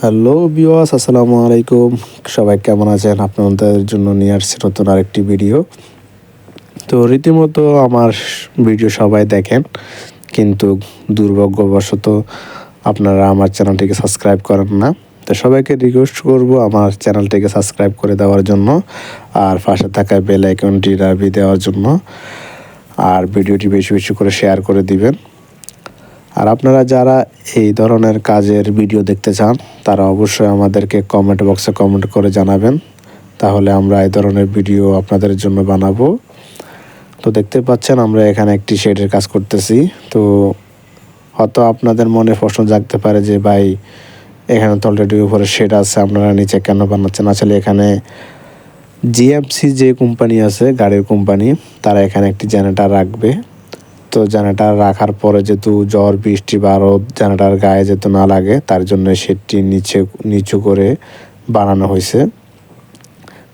Hello বিওয়াস আসসালামু আলাইকুম। সবাই কেমন আছেন? আপনাদের জন্য নিয়ে আসছি নতুন আরেকটি ভিডিও। তো রীতিমতো আমার ভিডিও সবাই দেখেন, কিন্তু দুর্ভাগ্যবশত আপনারা আমার চ্যানেলটিকে সাবস্ক্রাইব করেন না। তো সবাইকে রিকোয়েস্ট করব আমার চ্যানেলটিকে সাবস্ক্রাইব করে দেওয়ার জন্য আর পাশে থাকা বেল আইকনটি দাবি দেওয়ার জন্য। আর ভিডিওটি বেশি বেশি করে শেয়ার করে দিবেন। আর আপনারা যারা এই ধরনের কাজের ভিডিও দেখতে চান, তারা অবশ্যই আমাদেরকে কমেন্ট বক্সে কমেন্ট করে জানাবেন। তাহলে আমরা এই ধরনের ভিডিও আপনাদের জন্য বানাবো। তো দেখতে পাচ্ছেন আমরা এখানে একটি শেডের কাজ করতেছি। তো হয়তো আপনাদের মনে প্রশ্ন জাগতে পারে যে, ভাই, এখানে তো অলরেডি উপরে শেড আছে, আপনারা নিচে কেন বানাচ্ছেন? আসলে এখানে জিএমসি যে কোম্পানি আছে, গাড়ির কোম্পানি তারা এখানে একটি জেনারেটার রাখবে। তো জেনারেটার রাখার পরে যেহেতু জ্বর, বৃষ্টি বা রোদ জেনারেটার গায়ে যেহেতু না লাগে, তার জন্য সেটি নিচে, নিচু করে বানানো হয়েছে।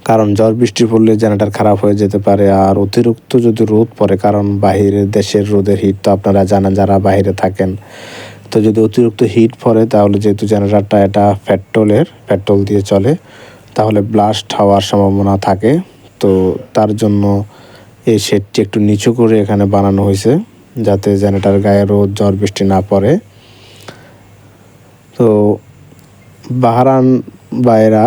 কারণ জ্বর, বৃষ্টি পড়লে জেনারেটার খারাপ হয়ে যেতে পারে। আর অতিরিক্ত যদি রোদ পড়ে, কারণ বাহিরের দেশের রোদের হিট তো আপনারা জানেন যারা বাইরে থাকেন। তো যদি অতিরিক্ত হিট পড়ে, তাহলে যেহেতু জেনারেটারটা এটা পেট্রোলের, পেট্রোল দিয়ে চলে, তাহলে ব্লাস্ট হওয়ার সম্ভাবনা থাকে। তো তার জন্য এই শেডটি একটু নিচু করে এখানে বানানো হয়েছে। যাতে জেনারেটার গায়ে রোদ, ঝড়, বৃষ্টি না পড়ে। তো বাহারান বাইরা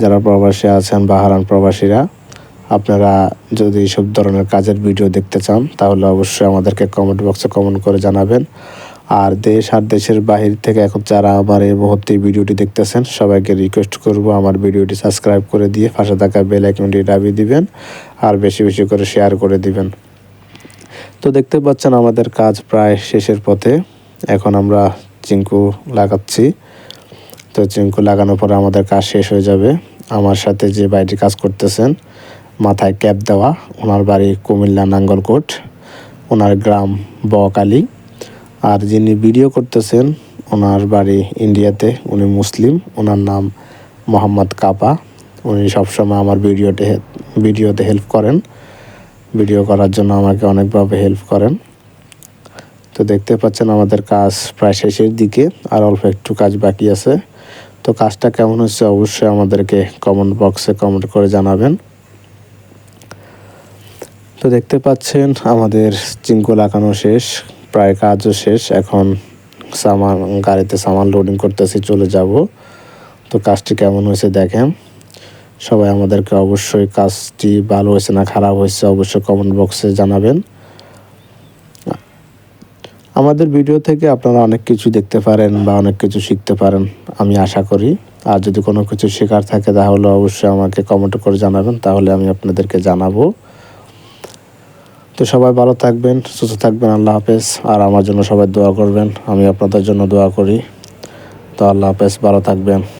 যারা প্রবাসী আছেন বাহারান প্রবাসীরা, আপনারা যদি সব ধরনের কাজের ভিডিও দেখতে চান, তাহলে অবশ্যই আমাদেরকে কমেন্ট বক্সে কমেন্ট করে জানাবেন। আর দেশ আর দেশের বাহির থেকে এখন যারা আমার এই মুহূর্তে ভিডিওটি দেখতেছেন, সবাইকে রিকোয়েস্ট করব আমার ভিডিওটি সাবস্ক্রাইব করে দিয়ে পাশে থাকা বেল আইকনটি দাবি দিবেন, আর বেশি বেশি করে শেয়ার করে দিবেন। তো দেখতে পাচ্ছেন আমাদের কাজ প্রায় শেষের পথে। এখন আমরা চিঙ্কু লাগাচ্ছি। তো চিঙ্কু লাগানোর পরে আমাদের কাজ শেষ হয়ে যাবে। আমার সাথে যে বাড়িটি কাজ করতেছেন, মাথায় ক্যাপ দেওয়া, ওনার বাড়ি কুমিল্লা নাঙ্গলকোট ওনার গ্রাম বকালি আর যিনি ভিডিও করতেছেন, ওনার বাড়ি ইন্ডিয়াতে, উনি মুসলিম, ওনার নাম মোহাম্মদ কাপা। উনি সবসময় আমার ভিডিওতে ভিডিওতে হেল্প করেন। ভিডিও করার জন্য আমাকে অনেকভাবে হেল্প করেন। তো দেখতে পাচ্ছেন আমাদের কাজ প্রায় শেষের দিকে, আর অল্প একটু কাজ বাকি আছে। তো কাজটা কেমন হচ্ছে অবশ্যই আমাদেরকে কমেন্ট বক্সে কমেন্ট করে জানাবেন। তো দেখতে পাচ্ছেন আমাদের চিঙ্কু লাগানো শেষ, প্রায় কাজও শেষ। এখন সামান, গাড়িতে সামান লোডিং করতেছি, চলে যাব। তো কাজটি কেমন হয়েছে দেখেন। সবাই আমাদেরকে অবশ্যই কাজটি ভালো হয়েছে না খারাপ হয়েছে অবশ্যই কমেন্ট বক্সে জানাবেন। আমাদের ভিডিও থেকে আপনারা অনেক কিছু দেখতে পারেন বা অনেক কিছু শিখতে পারেন, আমি আশা করি। আর যদি কোনো কিছু শেখার থাকে তাহলে অবশ্যই আমাকে কমেন্ট করে জানাবেন, তাহলে আমি আপনাদেরকে জানাব। তো সবাই ভালো থাকবেন, সুস্থ থাকবেন, আল্লাহ হাফেজ। আর আমার জন্য সবাই দোয়া করবেন, আমি আপনাদের জন্য দোয়া করি। তো আল্লাহ হাফেজ, ভালো থাকবেন।